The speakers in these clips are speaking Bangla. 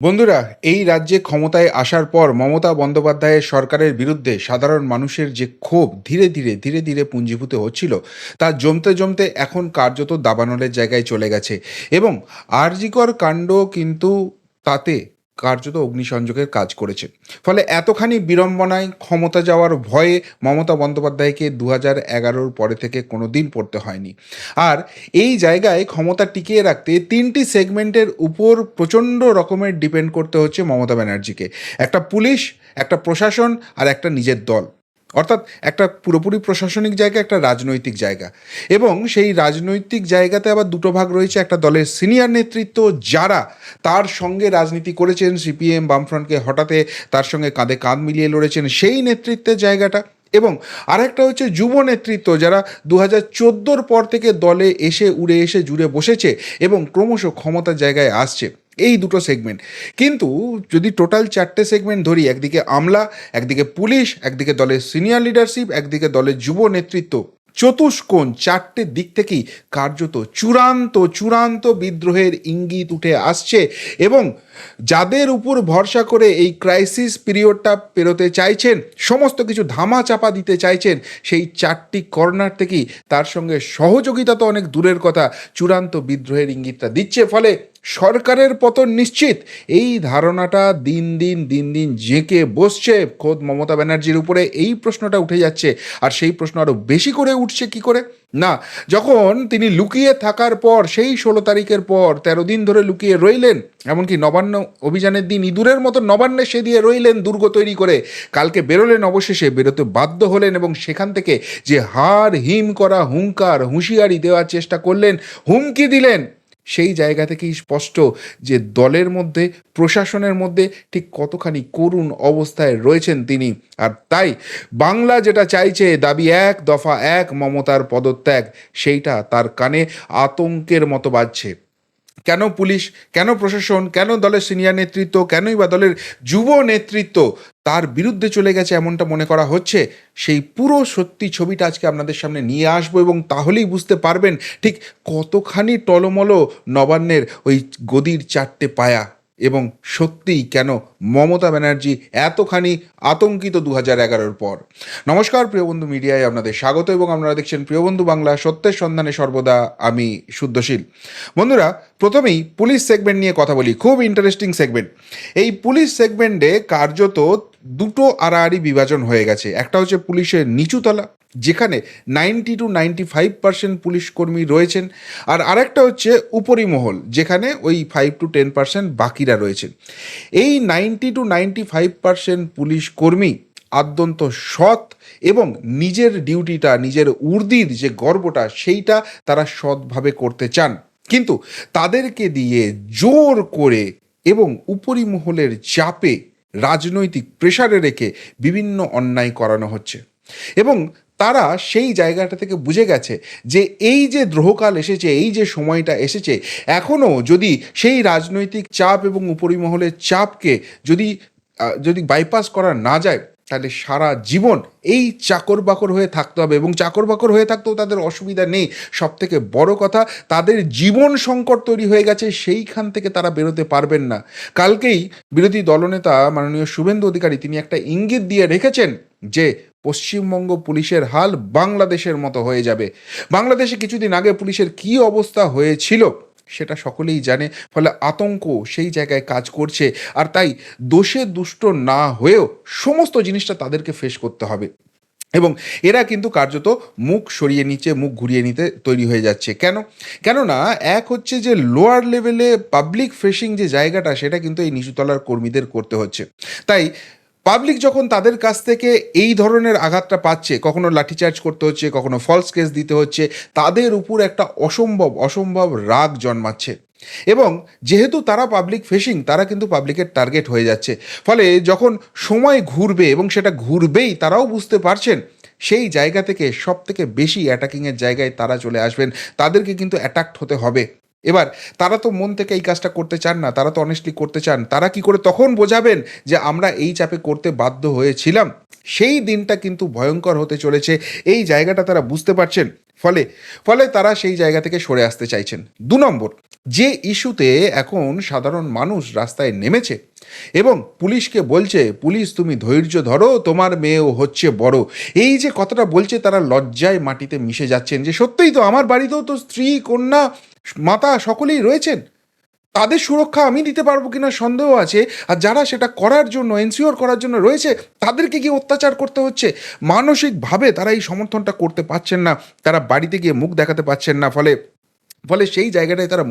বন্ধুরা, এই রাজ্যে ক্ষমতায় আসার পর মমতা বন্দ্যোপাধ্যায়ের সরকারের বিরুদ্ধে সাধারণ মানুষের যে ক্ষোভ ধীরে ধীরে ধীরে ধীরে পুঞ্জীভূত হচ্ছিল, তা জমতে জমতে এখন কার্যত দাবানলের জায়গায় চলে গেছে। এবং আরজিকর কাণ্ড কিন্তু তাতে কার্যত অগ্নিসংযোগের কাজ করেছে। ফলে এতখানি বিড়ম্বনায় ক্ষমতা যাওয়ার ভয়ে মমতা বন্দ্যোপাধ্যায়কে দু হাজার এগারোর পরে থেকে কোনো দিন পড়তে হয়নি। আর এই জায়গায় ক্ষমতা টিকিয়ে রাখতে তিনটি সেগমেন্টের উপর প্রচণ্ড রকমের ডিপেন্ড করতে হচ্ছে মমতা ব্যানার্জিকে। একটা পুলিশ, একটা প্রশাসন আর একটা নিজের দল। অর্থাৎ একটা পুরোপুরি প্রশাসনিক জায়গা, একটা রাজনৈতিক জায়গা। এবং সেই রাজনৈতিক জায়গাতে আবার দুটো ভাগ রয়েছে, একটা দলের সিনিয়র নেতৃত্ব যারা তার সঙ্গে রাজনীতি করেছেন, সিপিএম বামফ্রন্টকে হঠাতে তার সঙ্গে কাঁধে কাঁধ মিলিয়ে লড়েছেন সেই নেতৃত্বের জায়গাটা। এবং আরেকটা হচ্ছে যুব নেতৃত্ব যারা দু হাজার পর থেকে দলে এসে, উড়ে এসে, জুড়ে বসেছে এবং ক্রমশ ক্ষমতার জায়গায় আসছে। এই দুটো সেগমেন্ট কিন্তু যদি টোটাল চারটে সেগমেন্ট ধরি, একদিকে আমলা, একদিকে পুলিশ, একদিকে দলের সিনিয়র লিডারশিপ একদিকে দলের যুব নেতৃত্ব, চতুষ্কোণ চারটে দিক থেকেই কার্যত চূড়ান্ত চূড়ান্ত বিদ্রোহের ইঙ্গিত উঠে আসছে এবং যাদের উপর ভরসা করে এই ক্রাইসিস পিরিয়ডটা পেরোতে চাইছেন, সমস্ত কিছু ধামা চাপা দিতে চাইছেন, সেই চারটি কর্নার থেকেই তার সঙ্গে সহযোগিতা তো অনেক দূরের কথা, চূড়ান্ত বিদ্রোহের ইঙ্গিতটা দিচ্ছে। ফলে সরকারের পতন নিশ্চিত। এই ধারণাটা দিন দিন দিন দিন জেঁকে বসছে। খোদ মমতা ব্যানার্জির উপরে এই প্রশ্নটা উঠে যাচ্ছে। আর সেই প্রশ্ন আরও বেশি করে উঠছে কি করে? না, যখন তিনি লুকিয়ে থাকার পর, সেই ষোলো তারিখের পর তেরো দিন ধরে লুকিয়ে রইলেন, এমনকি নবান্ন অভিযানের দিন ইঁদুরের মতো নবান্নে সে দিয়ে রইলেন দুর্গ তৈরি করে। কালকে বেরোলেন অবশেষে, বেরোতে বাধ্য হলেন এবং সেখান থেকে যে হার হিম করা হুঙ্কার, হুঁশিয়ারি দেওয়ার চেষ্টা করলেন, হুমকি দিলেন। সেই জায়গা থেকেই স্পষ্ট যে দলের মধ্যে, প্রশাসনের মধ্যে ঠিক কতখানি করুণ অবস্থায় রয়েছেন তিনি। আর তাই বাংলা যেটা চাইছে, দাবি এক, দফা এক, মমতার পদত্যাগ, সেইটা তার কানে আতঙ্কের মতো বাজছে। কেন পুলিশ, কেন প্রশাসন, কেন দলের সিনিয়র নেতৃত্ব, কেনই বা দলের যুব নেতৃত্ব তার বিরুদ্ধে চলে গেছে এমনটা মনে করা হচ্ছে। সেই পুরো সত্যি ছবিটা আজকে আপনাদের সামনে নিয়ে আসব এবং তাহলেই বুঝতে পারবেন ঠিক কতখানি টলমলো নবান্নের ওই গদির চারটে পায়া এবং সত্যিই কেন মমতা ব্যানার্জি এতখানি আতঙ্কিত দু হাজার এগারোর পর। নমস্কার প্রিয়বন্ধু মিডিয়ায় আপনাদের স্বাগত এবং আপনারা দেখছেন প্রিয়বন্ধু বাংলা সত্যের সন্ধানে সর্বদা আমি শুদ্ধশীল। বন্ধুরা, প্রথমেই পুলিশ সেগমেন্ট নিয়ে কথা বলি, খুব ইন্টারেস্টিং সেগমেন্ট এই পুলিশ সেগমেন্টে কার্যত দুটো আড়াআড়ি বিভাজন হয়ে গেছে। একটা হচ্ছে পুলিশের নিচুতলা, যেখানে ninety two ninety five percent police কর্মী রয়েছেন, আর আরেকটা হচ্ছে উপরিমহল, যেখানে ওই ফাইভ টু টেন পার্সেন্ট বাকিরা রয়েছেন। এই ninety two ninety five percent police কর্মী আদ্যন্ত সৎ এবং নিজের ডিউটিটা, নিজের উর্দির যে গর্বটা, সেইটা তারা সৎভাবে করতে চান। কিন্তু তাদেরকে দিয়ে জোর করে এবং উপরিমহলের চাপে রাজনৈতিক প্রেশারে রেখে বিভিন্ন অন্যায় করানো হচ্ছে। এবং তারা সেই জায়গাটা থেকে বুঝে গেছে যে এই যে দ্রোহকাল এসেছে, এই যে সময়টা এসেছে, এখনও যদি সেই রাজনৈতিক চাপ এবং উপরিমহলের চাপকে যদি যদি বাইপাস করা না যায় তাহলে সারা জীবন এই চাকর বাকর হয়ে থাকতে হবে এবং চাকর বাকর হয়ে থাকতেও তাদের অসুবিধা নেই। সব থেকে বড় কথা, তাদের জীবন সংকট তৈরি হয়ে গেছে, সেইখান থেকে তারা বেরোতে পারবেন না। কালকেই বিরোধী দলনেতা মাননীয় শুভেন্দু অধিকারী তিনি একটা ইঙ্গিত দিয়ে রেখেছেন যে, পশ্চিমবঙ্গ পুলিশের হাল বাংলাদেশের মতো হয়ে যাবে। বাংলাদেশে কিছুদিন আগে পুলিশের কি অবস্থা হয়েছিল? সেটা সকলেই জানে, ফলে আতঙ্ক সেই জায়গায় কাজ করছে। আর তাই দোষে দুষ্ট না হয়েও সমস্ত জিনিসটা তাদেরকে ফেস করতে হবে। এবং এরা কিন্তু কার্যত মুখ সরিয়ে নিচে, মুখ ঘুরিয়ে নিতে তৈরি হয়ে যাচ্ছে। কেন? কেননা এক হচ্ছে যে লোয়ার লেভেলে পাবলিক ফেসিং যে জায়গাটা, সেটা কিন্তু এই নিচুতলার কর্মীদের করতে হচ্ছে। তাই পাবলিক যখন তাদের কাছ থেকে এই ধরনের আঘাতটা পাচ্ছে, কখনো লাঠিচার্জ করতে হচ্ছে, কখনো ফলস কেস দিতে হচ্ছে, তাদের উপর একটা অসম্ভব অসম্ভব রাগ জন্মাচ্ছে। এবং যেহেতু তারা পাবলিক ফেসিং তারা কিন্তু পাবলিকের টার্গেট হয়ে যাচ্ছে। ফলে যখন সময় ঘুরবে এবং সেটা ঘুরবেই, তারাও বুঝতে পারছেন, সেই জায়গা থেকে সব থেকে বেশি অ্যাটাকিংয়ের জায়গায় তারা চলে আসবেন। তাদেরকে কিন্তু অ্যাটাক্ট হতে হবে। এবার, তারা তো মন থেকে এই কাজটা করতে চান না, তারা তো অনেস্টলি করতে চান। তারা কি করে তখন বোঝাবেন যে আমরা এই চাপে করতে বাধ্য হয়েছিলাম? সেই দিনটা কিন্তু ভয়ঙ্কর হতে চলেছে। এই জায়গাটা তারা বুঝতে পারছেন। ফলে ফলে তারা সেই জায়গা থেকে সরে আসতে চাইছেন। দু নম্বর, যে ইস্যুতে এখন সাধারণ মানুষ রাস্তায় নেমেছে এবং পুলিশকে বলছে, পুলিশ, তুমি ধৈর্য ধরো, তোমার মেয়েও হচ্ছে বড়। এই যে কথাটা বলছে, তারা লজ্জায় মাটিতে মিশে যাচ্ছেন যে, সত্যিই তো আমার বাড়িতেও তো স্ত্রী, কন্যা মাতা সকলেই রয়েছেন। তাদের সুরক্ষা আমি দিতে পারব কিনা সন্দেহ আছে, আর যারা সেটা করার জন্য এনসিওর করার জন্য রয়েছে, তাদেরকে কি অত্যাচার করতে হচ্ছে? মানসিকভাবে তারা এই সমর্থনটা করতে পারছেন না, তারা বাড়িতে গিয়ে মুখ দেখাতে পারছেন না, ফলে ফলে সেই জায়গাটায় তারা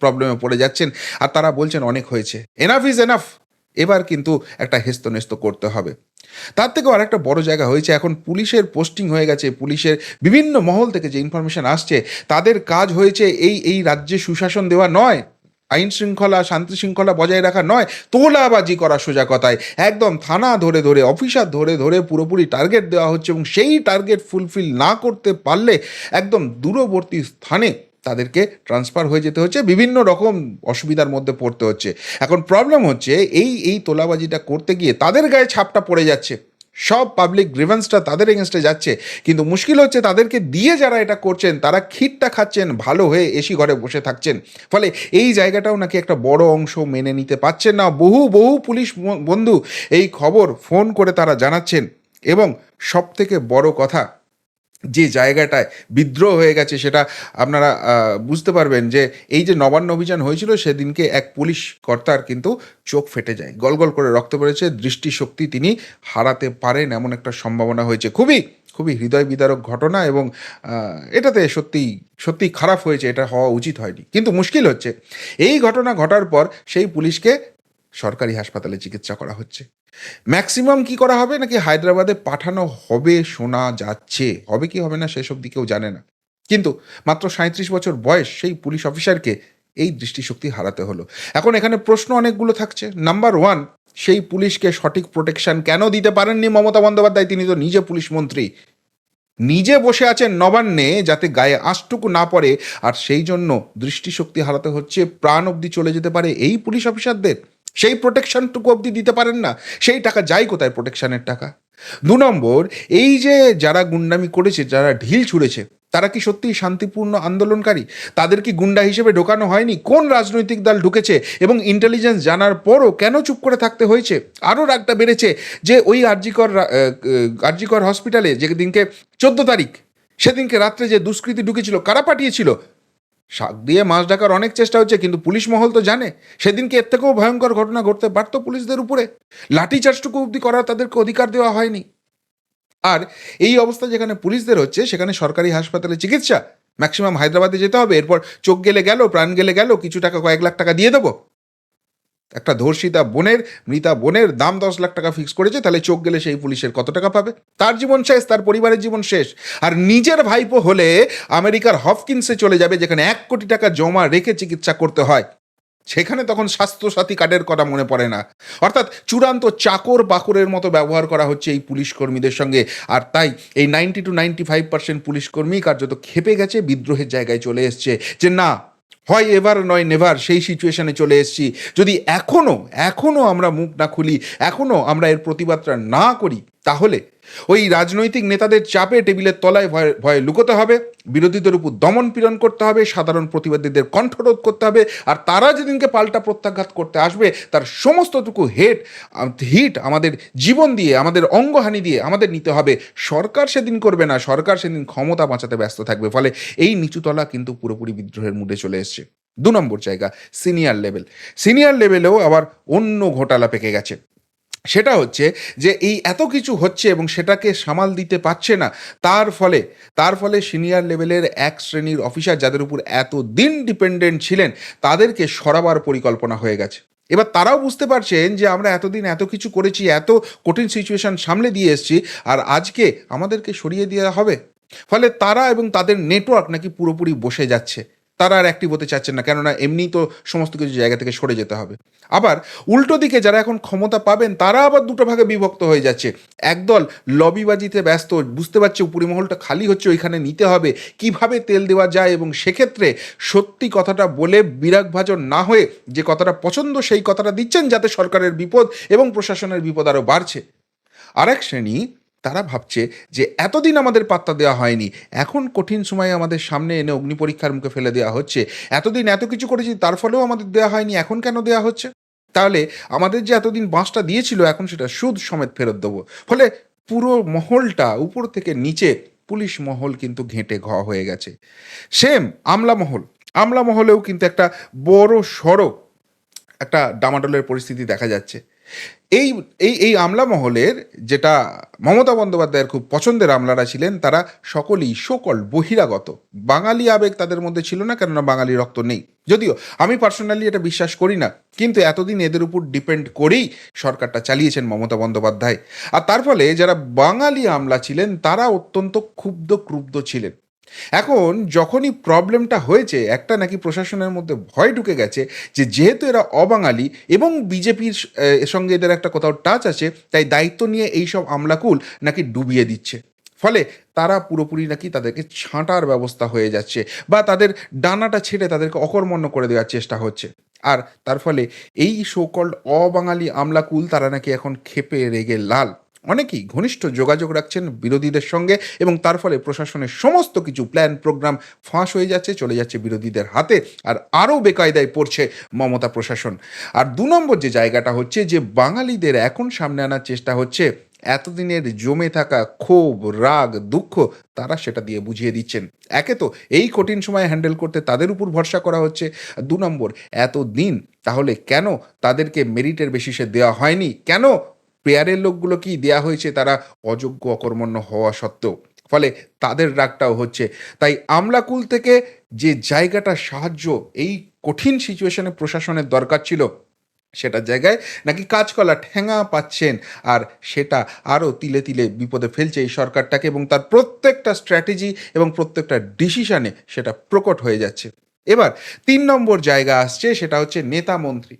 প্রবলেমে পড়ে যাচ্ছেন, আর তারা বলছেন অনেক হয়েছে। এনাফ ইজ এনাফ এবার কিন্তু একটা হেস্তনেস্ত করতে হবে। তার থেকেও আরেকটা বড় জায়গা হয়েছে, এখন পুলিশের পোস্টিং হয়ে গেছে, পুলিশের বিভিন্ন মহল থেকে যে ইনফরমেশন আসছে, তাদের কাজ হয়েছে এই এই রাজ্যে সুশাসন দেওয়া নয়, আইন শৃঙ্খলা, শান্তি শৃঙ্খলা বজায় রাখা নয়, তোলাবাজি করা সোজা কথায়। একদম থানা ধরে ধরে অফিসার ধরে ধরে পুরোপুরি টার্গেট দেওয়া হচ্ছে এবং সেই টার্গেট ফুলফিল না করতে পারলে একদম দূরবর্তী স্থানে তাদেরকে ট্রান্সফার হয়ে যেতে হচ্ছে। বিভিন্ন রকম অসুবিধার মধ্যে পড়তে হচ্ছে। এখন প্রবলেম হচ্ছে, এই এই তোলাবাজিটা করতে গিয়ে তাদের গায়ে ছাপটা পড়ে যাচ্ছে। সব পাবলিক গ্রিভেন্সটা তাদের এগেনস্টে যাচ্ছে। কিন্তু মুশকিল হচ্ছে তাদেরকে দিয়ে যারা এটা করছেন, তারা খিটটা খাচ্ছেন, ভালো হয়ে এসি ঘরে বসে থাকছেন। ফলে এই জায়গাটাও নাকি একটা বড় অংশ মেনে নিতে পারছেন না। বহু বহু পুলিশ বন্ধু এই খবর ফোন করে তারা জানাচ্ছেন। এবং সব থেকে বড় কথা যে জায়গাটায় বিদ্রোহ হয়ে গেছে সেটা আপনারা বুঝতে পারবেন যে এই যে নবান্ন অভিযান হয়েছিল সেদিনকে এক পুলিশ কর্তার কিন্তু চোখ ফেটে যায়। গলগল করে রক্ত পড়েছে দৃষ্টিশক্তি তিনি হারাতে পারেন এমন একটা সম্ভাবনা হয়েছে। খুবই খুবই হৃদয় বিদারক ঘটনা এবং এটাতে সত্যি সত্যি খারাপ হয়েছে, এটা হওয়া উচিত হয়নি। কিন্তু মুশকিল হচ্ছে, এই ঘটনা ঘটার পর সেই পুলিশকে সরকারি হাসপাতালে চিকিৎসা করা হচ্ছে। ম্যাক্সিমাম কি করা হবে? নাকি হায়দ্রাবাদে পাঠানো হবে, শোনা যাচ্ছে? হবে কি হবে না সেসব দিকেও জানে না। কিন্তু মাত্র সাঁত্রিশ বছর বয়স সেই পুলিশ অফিসারকে এই দৃষ্টিশক্তি হারাতে হলো। এখন এখানে প্রশ্ন অনেকগুলো থাকছে। নাম্বার ওয়ান সেই পুলিশকে সঠিক প্রোটেকশন কেন দিতে পারেননি মমতা বন্দ্যোপাধ্যায়? তিনি তো নিজে পুলিশ মন্ত্রী। নিজে বসে আছেন নবান্নে যাতে গায়ে আঁশটুকু না পড়ে, আর সেই জন্য দৃষ্টিশক্তি হারাতে হচ্ছে। প্রাণ অবধি চলে যেতে পারে এই পুলিশ অফিসারদের। সেই প্রোটেকশনটুকু অবধি দিতে পারেন না, সেই টাকা যায় কোথায় প্রোটেকশনের টাকা। দু নম্বর, এই যে যারা গুন্ডামি করেছে, যারা ঢিল ছুঁড়েছে, তারা কি সত্যিই শান্তিপূর্ণ আন্দোলনকারী? তাদের কি গুন্ডা হিসেবে ঢোকানো হয়নি? কোন রাজনৈতিক দল ঢুকেছে? এবং ইন্টেলিজেন্স জানার পরও কেন চুপ করে থাকতে হয়েছে? আরও রাগটা বেড়েছে যে ওই আরজিকর আরজিকর হসপিটালে যেদিনকে চোদ্দ তারিখ, সেদিনকে রাত্রে যে দুষ্কৃতী ঢুকেছিল, কারা পাঠিয়েছিল? শাক দিয়ে মাছ ডাকার অনেক চেষ্টা হচ্ছে, কিন্তু পুলিশ মহল তো জানে, সেদিনকে এর থেকেও ভয়ঙ্কর ঘটনা ঘটতে পারত পুলিশদের উপরে। লাঠিচার্জটুকু অবধি করার তাদেরকে অধিকার দেওয়া হয়নি। আর এই অবস্থা যেখানে পুলিশদের হচ্ছে, সেখানে সরকারি হাসপাতালে চিকিৎসা। ম্যাক্সিমাম হায়দ্রাবাদে যেতে হবে, এরপর চোখ গেলে গেল, প্রাণ গেলে গেল, কিছু টাকা, কয়েক লাখ টাকা দিয়ে দেবো। একটা ধর্ষিতা বোনের, মৃতা বোনের দাম দশ লাখ টাকা ফিক্স করেছে, তাহলে চোখ গেলে সেই পুলিশের কত টাকা পাবে? তার জীবন শেষ, তার পরিবারের জীবন শেষ। আর নিজের ভাইপো হলে আমেরিকার হফকিন্সে চলে যাবে, যেখানে এক কোটি টাকা জমা রেখে চিকিৎসা করতে হয়। সেখানে তখন স্বাস্থ্যসাথী কার্ডের কথা মনে পড়ে না। অর্থাৎ চূড়ান্ত চাকর বাকরের মতো ব্যবহার করা হচ্ছে এই পুলিশ কর্মীদের সঙ্গে। আর তাই এই ninety two ninety five percent police কর্মী কার্যত খেপে গেছে, বিদ্রোহের জায়গায় চলে এসছে যে না হয় এবার নয় নেভার সেই সিচুয়েশনে চলে এসেছি। যদি এখনও এখনও আমরা মুখ না খুলি এখনও আমরা এর প্রতিবাদটা না করি তাহলে ওই রাজনৈতিক নেতাদের চাপে টেবিলের তলায় ভয়ে ভয়ে লুকোতে হবে, বিরোধীদের উপর দমন পীড়ন করতে হবে, সাধারণ প্রতিবাদীদের কণ্ঠরোধ করতে হবে, আর তারা যেদিনকে পাল্টা প্রত্যাঘাত করতে আসবে, তার সমস্তটুকু হেট, হিট আমাদের জীবন দিয়ে, আমাদের অঙ্গহানি দিয়ে আমাদের নিতে হবে। সরকার সেদিন করবে না, সরকার সেদিন ক্ষমতা বাঁচাতে ব্যস্ত থাকবে, ফলে এই নিচুতলা কিন্তু পুরোপুরি বিদ্রোহের মুডে চলে এসছে। দু নম্বর জায়গা, সিনিয়র লেভেল। সিনিয়র লেভেলেও আবার অন্য ঘোটালা পেকে গেছে। সেটা হচ্ছে যে এই এত কিছু হচ্ছে এবং সেটাকে সামাল দিতে পারছে না, তার ফলে তার ফলে সিনিয়র লেভেলের এক শ্রেণির অফিসার যাদের উপর এত দিন ডিপেন্ডেন্ট ছিলেন, তাদেরকে সরাবার পরিকল্পনা হয়ে গেছে। এবার তারাও বুঝতে পারছেন যে আমরা এতদিন এত কিছু করেছি, এত কঠিন সিচুয়েশন সামলে দিয়ে এসেছি, আর আজকে আমাদেরকে সরিয়ে দেওয়া হবে। ফলে তারা এবং তাদের নেটওয়ার্ক নাকি পুরোপুরি বসে যাচ্ছে। তারা আর অ্যাক্টিভ হতে চাচ্ছেন না, কেননা এমনি তো সমস্ত কিছু জায়গা থেকে সরে যেতে হবে। আবার উল্টো দিকে যারা এখন ক্ষমতা পাবেন, তারা আবার দুটো ভাগে বিভক্ত হয়ে যাচ্ছে। একদল লবিবাজিতে ব্যস্ত, বুঝতে পারছে উপরিমহলটা খালি হচ্ছে, ওইখানে নিতে হবে, কীভাবে তেল দেওয়া যায় এবং সেক্ষেত্রে সত্যি কথাটা বলে বিরাগভাজন না হয়ে যে কথাটা পছন্দ, সেই কথাটা দিচ্ছেন যাতে সরকারের বিপদ এবং প্রশাসনের বিপদ আরও বাড়ছে। আরেক শ্রেণি তারা ভাবছে যে এতদিন আমাদের পাত্তা দেওয়া হয়নি, এখন কঠিন সময়ে আমাদের সামনে এনে অগ্নি পরীক্ষার মুখে ফেলে দেওয়া হচ্ছে। এতদিন এত কিছু করেছি, তার ফলেও আমাদের দেওয়া হয়নি, এখন কেন দেওয়া হচ্ছে? তাহলে আমাদের যে এতদিন বাঁশটা দিয়েছিল, এখন সেটা সুদ সমেত ফেরত দেবো। ফলে পুরো মহলটা উপর থেকে নিচে পুলিশ মহল কিন্তু ঘেঁটে ঘ হয়ে গেছে। সেম আমলা মহল, আমলা মহলেও কিন্তু একটা বড় সড়ো একটা ডামাডোলের পরিস্থিতি দেখা যাচ্ছে। এই এই এই আমলা মহলের যেটা মমতা বন্দ্যোপাধ্যায়ের খুব পছন্দের আমলারা ছিলেন, তারা সকলেই সকল বহিরাগত। বাঙালি আবেগ তাদের মধ্যে ছিল না, কেননা বাঙালি রক্ত নেই। যদিও আমি পার্সোনালি এটা বিশ্বাস করি না, কিন্তু এতদিন এদের উপর ডিপেন্ড করেই সরকারটা চালিয়েছেন মমতা বন্দ্যোপাধ্যায়। আর তার ফলে যারা বাঙালি আমলা ছিলেন, তারা অত্যন্ত ক্ষুব্ধ ক্রুব্ধ ছিলেন। এখন যখনই প্রবলেমটা হয়েছে, একটা নাকি প্রশাসনের মধ্যে ভয় ঢুকে গেছে যে যেহেতু এরা অবাঙালি এবং বিজেপির সঙ্গে এদের একটা কোথাও টাচ আছে, তাই দায়িত্ব নিয়ে এইসব আমলাকুল নাকি ডুবিয়ে দিচ্ছে। ফলে তারা পুরোপুরি নাকি তাদেরকে ছাঁটার ব্যবস্থা হয়ে যাচ্ছে বা তাদের ডানাটা ছেড়ে তাদেরকে অকর্মণ্য করে দেওয়ার চেষ্টা হচ্ছে। আর তার ফলে এই সোকল্ড অবাঙালি আমলাকুল তারা নাকি এখন ক্ষেপে রেগে লাল। অনেকেই ঘনিষ্ঠ যোগাযোগ রাখছেন বিরোধীদের সঙ্গে এবং তার ফলে প্রশাসনের সমস্ত কিছু প্ল্যান, প্রোগ্রাম ফাঁস হয়ে যাচ্ছে, চলে যাচ্ছে বিরোধীদের হাতে আর আরও বেকায়দায় পড়ছে মমতা প্রশাসন। আর দু নম্বর যে জায়গাটা হচ্ছে যে বাঙালিদের এখন সামনে আনার চেষ্টা হচ্ছে, এতদিনের জমে থাকা ক্ষোভ, রাগ, দুঃখ তারা সেটা দিয়ে বুঝিয়ে দিচ্ছেন। একে তো এই কঠিন সময় হ্যান্ডেল করতে তাদের উপর ভরসা করা হচ্ছে। দু নম্বর এত দিন তাহলে কেন তাদেরকে মেরিটের বেসিসে দেওয়া হয়নি? কেন পেয়ারের লোকগুলো কি দেয়া হয়েছে? তারা অযোগ্য, অকর্মণ্য হওয়া সত্ত্বেও। ফলে তাদের রাগটাও হচ্ছে। তাই আমলাকুল থেকে যে জায়গাটা সাহায্য এই কঠিন সিচুয়েশনে প্রশাসনের দরকার ছিল সেটার জায়গায় নাকি কাজকলা ঠেঙা পাচ্ছেন আর সেটা আরও তিলে তিলে বিপদে ফেলছে এই সরকারটাকে এবং তার প্রত্যেকটা স্ট্র্যাটেজি এবং প্রত্যেকটা ডিসিশনে সেটা প্রকট হয়ে যাচ্ছে। এবার তিন নম্বর জায়গা আসছে, সেটা হচ্ছে নেতা মন্ত্রী।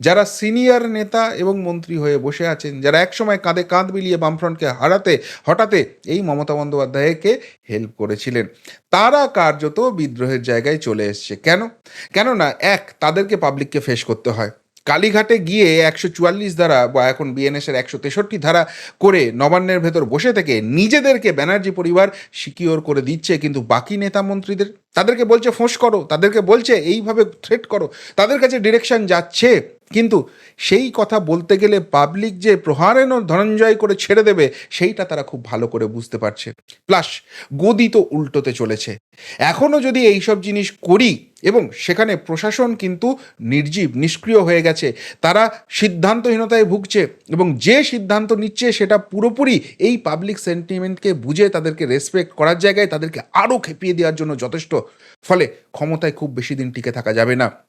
যারা সিনিয়র নেতা এবং মন্ত্রী হয়ে বসে আছেন, যারা একসময় কাঁধে কাঁধ মিলিয়ে বামফ্রন্টকে হারাতে, হঠাতে এই মমতা বন্দ্যোপাধ্যায়কে হেল্প করেছিলেন। তারা কার্যত বিদ্রোহের জায়গায় চলে এসছে। কেন? কেননা, এক, তাদেরকে পাবলিককে ফেস করতে হয়। কালীঘাটে গিয়ে একশো চুয়াল্লিশ ধারা বা এখন বিএনএসের একশো তেষট্টি ধারা করে নবান্নের ভেতর বসে থেকে নিজেদেরকে ব্যানার্জি পরিবার সিকিওর করে দিচ্ছে কিন্তু বাকি নেতা মন্ত্রীদের। তাদেরকে বলছে, ফোঁস করো। তাদেরকে বলছে, এইভাবে থ্রেট করো। তাদের কাছে ডিরেকশন যাচ্ছে। কিন্তু সেই কথা বলতে গেলে পাবলিক যে প্রহারেণ ধনঞ্জয় করে ছেড়ে দেবে, সেইটা তারা খুব ভালো করে বুঝতে পারছে। প্লাস গদি তো উল্টোতে চলেছে। এখনও যদি এইসব জিনিস করি এবং সেখানে প্রশাসন কিন্তু নির্জীব, নিষ্ক্রিয় হয়ে গেছে, তারা সিদ্ধান্তহীনতায় ভুগছে এবং যে সিদ্ধান্ত নিচ্ছে সেটা পুরোপুরি এই পাবলিক সেন্টিমেন্টকে বুঝে তাদেরকে রেসপেক্ট করার জায়গায় তাদেরকে আরও খেপিয়ে দেওয়ার জন্য যথেষ্ট। ফলে ক্ষমতায় খুব বেশি দিন টিকে থাকা যাবে না।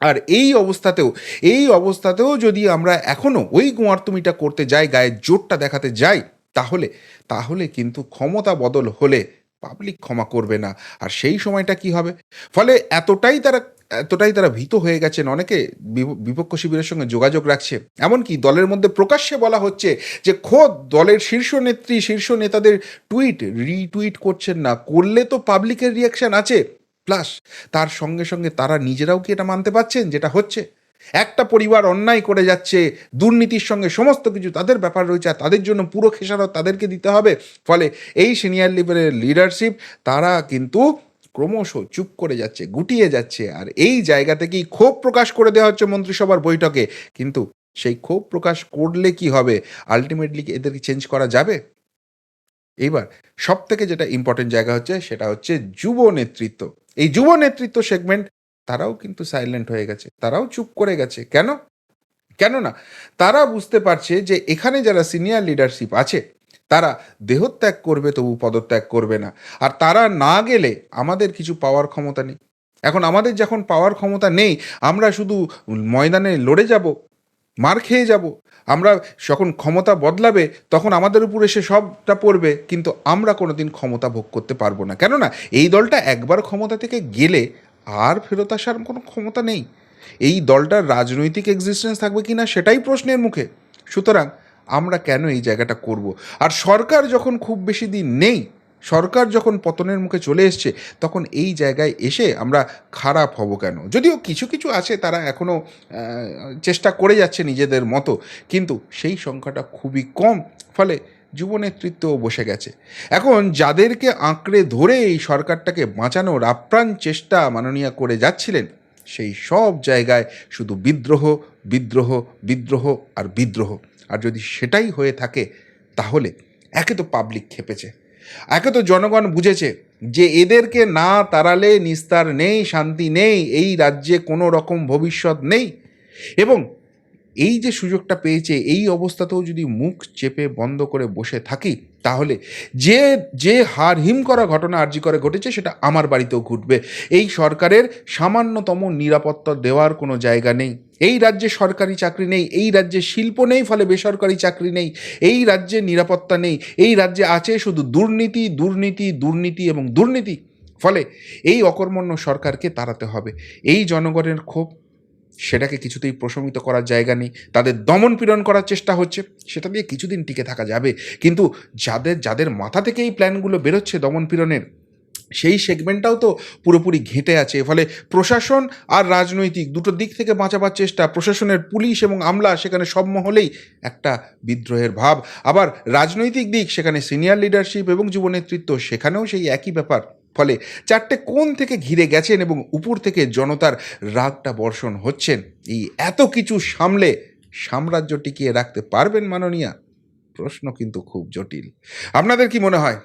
আর এই অবস্থাতেও এই অবস্থাতেও যদি আমরা এখনও ওই গোয়ার্তুমিটা করতে যাই, গায়ের জোরটা দেখাতে যাই, তাহলে তাহলে কিন্তু ক্ষমতা বদল হলে পাবলিক ক্ষমা করবে না। আর সেই সময়টা কি হবে? ফলে এতটাই তারা এতটাই তারা ভীত হয়ে গেছেন। অনেকে বিপ- বিপক্ষ শিবিরের সঙ্গে যোগাযোগ রাখছে। এমনকি দলের মধ্যে প্রকাশ্যে বলা হচ্ছে যে, খোদ দলের শীর্ষ নেত্রী, শীর্ষ নেতাদের টুইট রিটুইট করছেন না। করলে তো পাবলিকের রিয়াকশন আছে। প্লাস তার সঙ্গে সঙ্গে তারা নিজেরাও কি এটা মানতে পারছেন? যেটা হচ্ছে, একটা পরিবার অন্যায় করে যাচ্ছে, দুর্নীতির সঙ্গে সমস্ত কিছু তাদের ব্যাপার রয়েছে আর তাদের জন্য পুরো খেসারত তাদেরকে দিতে হবে। ফলে এই সিনিয়র লেভেলের লিডারশিপ তারা কিন্তু ক্রমশ চুপ করে যাচ্ছে, গুটিয়ে যাচ্ছে আর এই জায়গা থেকেই ক্ষোভ প্রকাশ করে দেওয়া হচ্ছে মন্ত্রিসভার বৈঠকে। কিন্তু সেই ক্ষোভ প্রকাশ করলে কি হবে? আলটিমেটলি এদেরকে চেঞ্জ করা যাবে? এইবার সব থেকে যেটা ইম্পর্টেন্ট জায়গা হচ্ছে সেটা হচ্ছে যুব নেতৃত্ব। এই যুব নেতৃত্ব সেগমেন্ট তারাও কিন্তু সাইলেন্ট হয়ে গেছে, তারাও চুপ করে গেছে। কেন? কেননা তারা বুঝতে পারছে যে এখানে যারা সিনিয়র লিডারশিপ আছে, তারা দেহত্যাগ করবে তবু পদত্যাগ করবে না। আর তারা না গেলে আমাদের কিছু পাওয়ার ক্ষমতা নেই। এখন আমাদের যখন পাওয়ার ক্ষমতা নেই, আমরা শুধু ময়দানে লড়ে যাব মার খেয়ে যাব। আমরা যখন ক্ষমতা বদলাবে, তখন আমাদের উপর এসে সবটা পড়বে, কিন্তু আমরা কোনোদিন ক্ষমতা ভোগ করতে পারব না। কেননা, এই দলটা একবার ক্ষমতা থেকে গেলে আর ফেরত আসার কোনো ক্ষমতা নেই। এই দলটার রাজনৈতিক এক্সিস্টেন্স থাকবে কি না সেটাই প্রশ্নের মুখে। সুতরাং, আমরা কেন এই জায়গাটা করব? আর সরকার যখন খুব বেশি দিন নেই সরকার যখন পতনের মুখে চলে এসছে, তখন এই জায়গায় এসে আমরা খারাপ হব কেন? যদিও কিছু কিছু আছে তারা এখনও চেষ্টা করে যাচ্ছে নিজেদের মতো, কিন্তু সেই সংখ্যাটা খুবই কম, ফলে যুব নেতৃত্বও বসে গেছে। এখন যাদেরকে আঁকড়ে ধরে এই সরকারটাকে বাঁচানোর আপ্রাণ চেষ্টা মাননীয়া করে যাচ্ছিলেন, সেই সব জায়গায় শুধু বিদ্রোহ বিদ্রোহ বিদ্রোহ আর বিদ্রোহ। আর যদি সেটাই হয়ে থাকে, তাহলে একে তো পাবলিক খেপেছে। একে তো জনগণ বুঝেছে যে এদেরকে না তাড়ালে নিস্তার নেই, শান্তি নেই, এই রাজ্যে কোনো রকম ভবিষ্যৎ নেই। এবং এই যে সুযোগটা পেয়েছে, এই অবস্থাতেও যদি মুখ চেপে বন্ধ করে বসে থাকি তাহলে যে যে হার হিম করা ঘটনা আর্জি করে ঘটেছে সেটা আমার বাড়িতেও ঘটবে। এই সরকারের সামান্যতম নিরাপত্তা দেওয়ার কোনো জায়গা নেই। এই রাজ্যে সরকারি চাকরি নেই, এই রাজ্যে শিল্প নেই, ফলে বেসরকারি চাকরি নেই, এই রাজ্যে নিরাপত্তা নেই, এই রাজ্যে আছে শুধু দুর্নীতি দুর্নীতি দুর্নীতি এবং দুর্নীতি। ফলে এই অকর্মণ্য সরকারকে তাড়াতে হবে। এই জনগণের ক্ষোভ সেটাকে কিছুতেই প্রশমিত করার জায়গা নেই। তাদের দমন পীড়ন করার চেষ্টা হচ্ছে, সেটা দিয়ে কিছুদিন টিকে থাকা যাবে। কিন্তু যাদের যাদের মাথা থেকে এই প্ল্যানগুলো বেরোচ্ছে দমন পীড়নের, সেই সেগমেন্টটাও তো পুরোপুরি ঘেঁটে আছে। ফলে প্রশাসন আর রাজনৈতিক দুটো দিক থেকে বাঁচাবার চেষ্টা, প্রশাসনের পুলিশ এবং আমলা, সেখানে সব মহলেই একটা বিদ্রোহের ভাব। আবার রাজনৈতিক দিক, সেখানে সিনিয়র লিডারশিপ এবং যুব নেতৃত্ব সেখানেও সেই একই ব্যাপার। ফলে চারটে কোণ থেকে ঘিরে গেছেন এবং উপর থেকে জনতার রাগটা বর্ষণ হচ্ছেন। এই এত কিছু সামলে সাম্রাজ্য টিকিয়ে রাখতে পারবেন মাননীয়া? প্রশ্ন কিন্তু খুব জটিল। আপনাদের কি মনে হয়,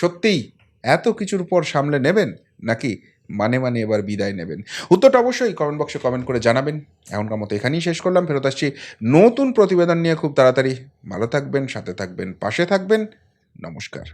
সত্যিই এত কিছুর পর সামলে নেবেন, নাকি মানে মানে এবার বিদায় নেবেন? উত্তরটা অবশ্যই কমেন্ট বক্সে কমেন্ট করে জানাবেন। এখনকার মতো এখানেই শেষ করলাম। ফেরত আসছি নতুন প্রতিবেদন নিয়ে খুব তাড়াতাড়ি। ভালো থাকবেন, সাথে থাকবেন, পাশে থাকবেন। নমস্কার।